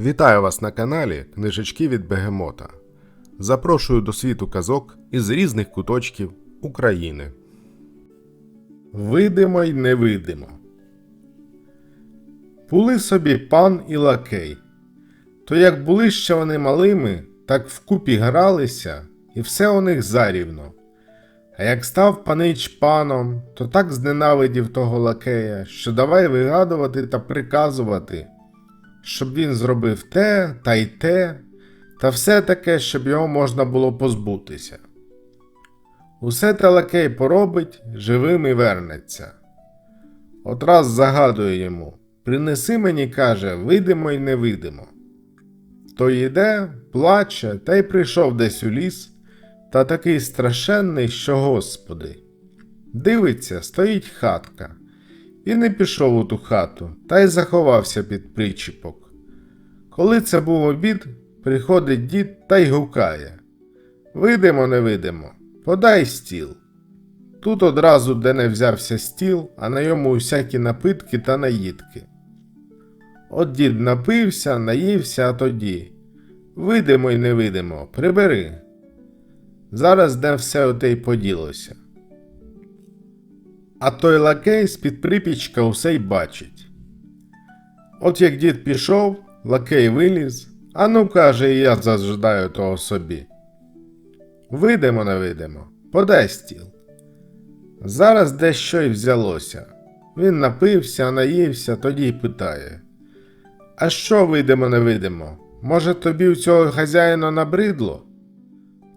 Вітаю вас на каналі Книжечки від Бегемота. Запрошую до світу казок із різних куточків України. Видимо й невидимо. Були собі пан і лакей. То як були ще вони малими, так вкупі гралися, і все у них зарівно. А як став панич паном, то так зненавидів того лакея, що давай вигадувати та приказувати, щоб він зробив те та й те, та все таке, щоб його можна було позбутися. Усе те лакей поробить, живим і вернеться. От раз загадує йому принеси мені, каже, видимо й невидимо. Той іде, плаче, та й прийшов десь у ліс, та такий страшенний, що господи. Дивиться, стоїть хатка. І пішов у ту хату, та й заховався під причіпок. Коли це був обід, приходить дід та й гукає Видимо, не видимо, подай стіл. Тут одразу де не взявся стіл, а на йому усякі напитки та наїдки. От дід напився, наївся, а тоді. Видимо й невидимо, прибери. Зараз де все оте й поділося. А той лакей з-під припічка усе й бачить. От як дід пішов, лакей виліз, а ну каже, і я зажидаю того собі. Видимо, не видимо, подай стіл. Зараз дещо й взялося. Він напився, наївся, тоді й питає. А що видимо, не видимо? Може, тобі у цього хазяїна набридло?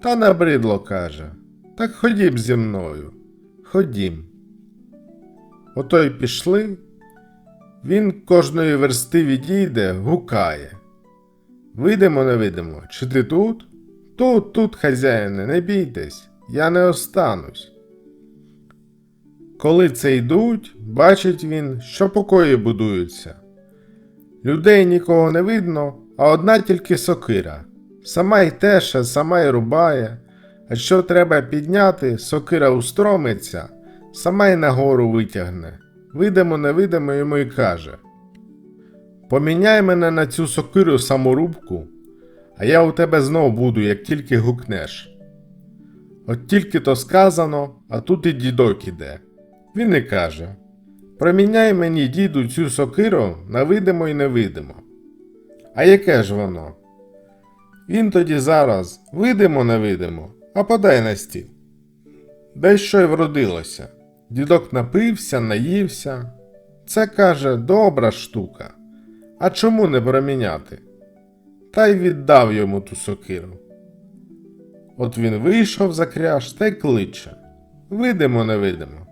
Та набридло, каже. Так ходім зі мною. Ходім. Ото й пішли. Він кожної версти відійде, гукає. Видимо, не видимо, чи ти тут? Тут, тут, хазяїне, не бійтесь, я не останусь. Коли це йдуть, бачить він, що покої будуються. Людей нікого не видно, а одна тільки сокира. Сама й теше, сама й рубає, а що треба підняти, сокира устромиться, сама й нагору витягне. Видимо, не видимо йому й каже. Поміняй мене на цю сокиру саморубку, а я у тебе знов буду, як тільки гукнеш. От тільки то сказано, а тут і дідок іде. Він і каже: Проміняй мені, діду, цю сокиру на видимо й невидимо. А яке ж воно? Він тоді зараз видимо, невидимо, а подай на стіл. Десь що й вродилося. Дідок напився, наївся. Це каже добра штука. А чому не проміняти? Та й віддав йому ту сокиру. От він вийшов за кряж та й кличе. Видимо, невидимо.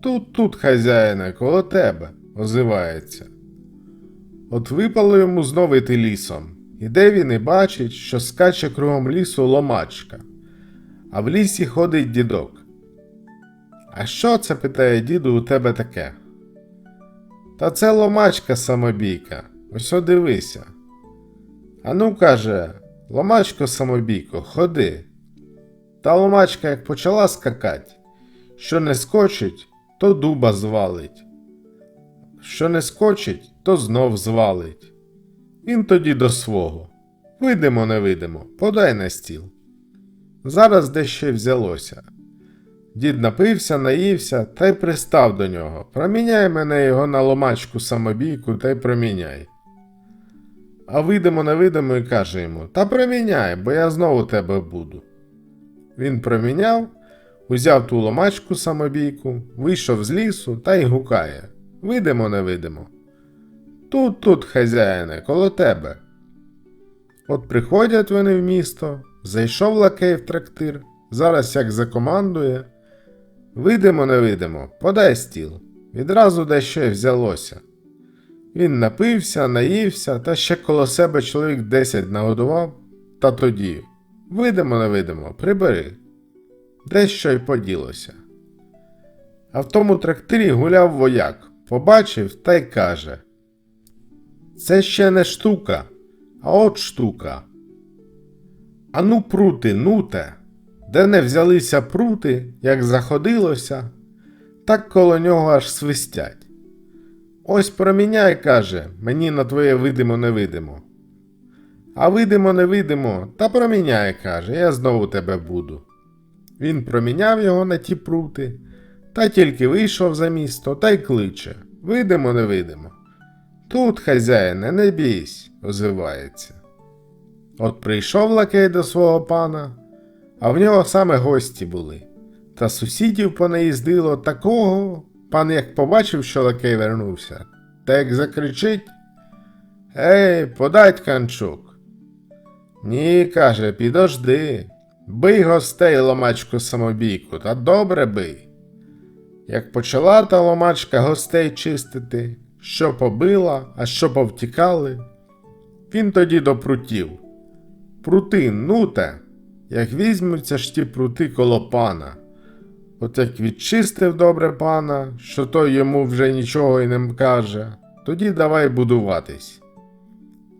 Тут, тут, хазяїне, коло тебе, озивається. От випало йому знову йти лісом. Іде він і бачить, що скаче кругом лісу ломачка, а в лісі ходить дідок. А що це, питає діду, у тебе таке? Та це ломачка самобійка, ось дивися. А ну, каже, ломачко самобійко, ходи. Та ломачка як почала скакать, що не скочить, то дуба звалить. Що не скочить, то знов звалить. Він тоді до свого. Видимо, не видимо, подай на стіл. Зараз дещо й взялося. Дід напився, наївся та й пристав до нього. Проміняй мене його на ломачку самобійку та й проміняй. А видимо, не видимо і каже йому Та проміняй, бо я знову тебе буду. Він проміняв, узяв ту ломачку самобійку, вийшов з лісу та й гукає Видимо, не видимо. Тут, тут, хазяїне, коло тебе. От приходять вони в місто, зайшов лакей в трактир, зараз як закомандує. Видимо, не видимо, подай стіл. Відразу дещо й взялося. Він напився, наївся, та ще коло себе чоловік десять нагодував, та тоді. Видимо, не видимо, прибери. Дещо й поділося. А в тому трактирі гуляв вояк, побачив та й каже: Це ще не штука, а от штука. Ану, прути, нуте, де не взялися прути, як заходилося, так коло нього аж свистять. Ось проміняй, каже, мені на твоє видимо невидимо. А видимо, не видимо, та проміняє, каже, я знову тебе буду. Він проміняв його на ті прути, та тільки вийшов за місто, та й кличе. Видимо, не видимо. Тут, хазяїне, не бійсь, озивається. От прийшов лакей до свого пана, а в нього саме гості були. Та сусідів понаїздило такого. Пан як побачив, що лакей вернувся, та як закричить Ей, подать канчук. Ні, каже, підожди. Бий гостей ломачку самобійку, та добре бий. Як почала та ломачка гостей чистити, що побила, а що повтікали, він тоді до прутів. Прути, ну те, як візьмуться ж ті прути коло пана. От як відчистив добре пана, що той йому вже нічого й не каже, тоді давай будуватись.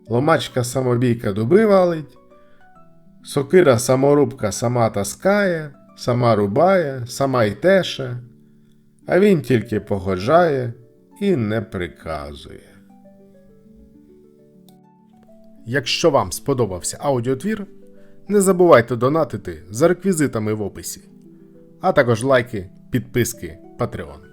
Ломачка самобійка дуби валить, сокира саморубка сама таскає, сама рубає, сама й теше, а він тільки погоджає і не приказує. Якщо вам сподобався аудіотвір, не забувайте донатити за реквізитами в описі, а також лайки, підписки, Patreon.